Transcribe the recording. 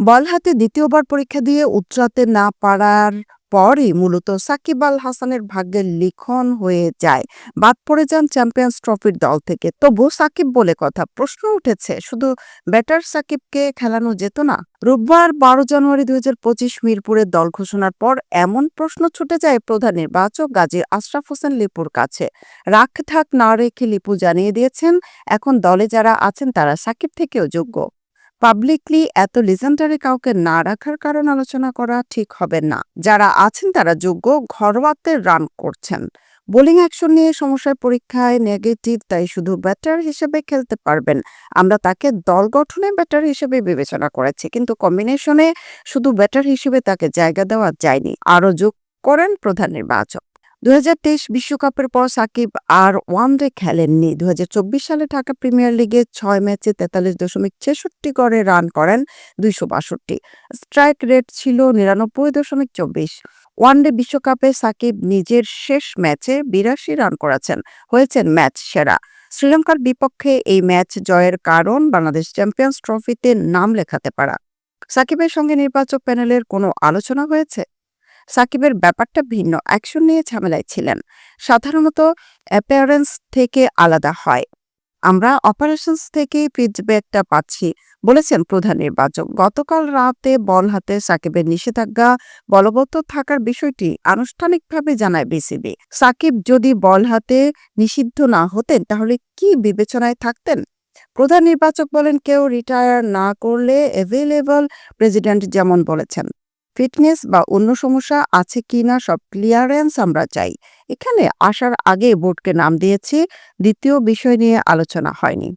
বল হাতে দ্বিতীয়বার পরীক্ষা দিয়ে উতরাতে না পারার পরই মূলত সাকিব আল হাসানের ভাগ্যের লিখন হয়ে যায়। বাদ পড়ে যান চ্যাম্পিয়ন্স ট্রফির দল থেকে। তবু সাকিব বলে কথা, প্রশ্ন উঠেছে, শুধু ব্যাটার সাকিবকে খেলানো যেত না? রোববার বারো জানুয়ারি দুই হাজার পঁচিশ মিরপুরের দল ঘোষণার পর এমন প্রশ্ন ছুটে যায় প্রধান নির্বাচক গাজী আশরাফ হোসেন লিপুর কাছে। রাখ ঠাক না রেখে লিপু জানিয়ে দিয়েছেন, এখন দলে যারা আছেন তারা সাকিব থেকেও যোগ্য। পাবলিকলি এত লিজেন্ডারি কাউকে না রাখার কারণ আলোচনা করা ঠিক হবে না। যারা আছেন তারা যোগ্য, ঘরোয়াতে রান করছেন। বোলিং অ্যাকশন নিয়ে সমস্যার পরীক্ষায় নেগেটিভ তাই শুধু ব্যাটার হিসেবে খেলতে পারবেন। আমরা তাকে দল গঠনে ব্যাটার হিসেবে বিবেচনা করেছি, কিন্তু কম্বিনেশনে শুধু ব্যাটার হিসেবে তাকে জায়গা দেওয়া যায়নি। আরও যোগ করেন প্রধান নির্বাচক। দু বিশ্বকাপের পর সাকিব আর ওয়ানডে খেলেননি। দু হাজার চব্বিশ সালে ঢাকা প্রিমিয়ার লিগে ছয় ম্যাচে তেতাল্লিশ দশমিক ছেষট্টি করে রান করেন দুইশো বাষট্টি। স্ট্রাইক রেট ছিল নিরানব্বই দশমিক চব্বিশ। ওয়ানডে বিশ্বকাপে সাকিব নিজের শেষ ম্যাচে বিরাশি রান করেছেন। হয়েছেন ম্যাচ সেরা। শ্রীলঙ্কার বিপক্ষে এই ম্যাচ জয়ের কারণ বাংলাদেশ চ্যাম্পিয়ন্স ট্রফিতে নাম লেখাতে পারা। সাকিবের সঙ্গে নির্বাচক প্যানেলের কোনো আলোচনা হয়েছে? সাকিবের ব্যাপারটা ভিন্ন, অ্যাকশন নিয়ে ঝামেলায় ছিলেন। সাধারণত অ্যাপিয়ারেন্স থেকে আলাদা হয়। আমরা অপারেশনস থেকে ফিডব্যাকটা পাচ্ছি, বলেছেন প্রধান নির্বাচক। গতকাল রাতে বল হাতে সাকিবের নিষেধাজ্ঞা, বলবৎ থাকার বিষয়টি আনুষ্ঠানিকভাবে জানায় বিসিবি। সাকিব যদি বল হাতে নিষিদ্ধ না হতেন, তাহলে কি বিবেচনায় থাকতেন? প্রধান নির্বাচক বলেন, কেউ রিটায়ার না করলে অ্যাভেলেবল প্রেসিডেন্ট যেমন বলেছেন। ফিটনেস বা অন্য সমস্যা আছে কি না সব ক্লিয়ারেন্স আমরা চাই। এখানে আসার আগে বোর্ডকে নাম দিয়েছি, দ্বিতীয় বিষয় নিয়ে আলোচনা হয়নি।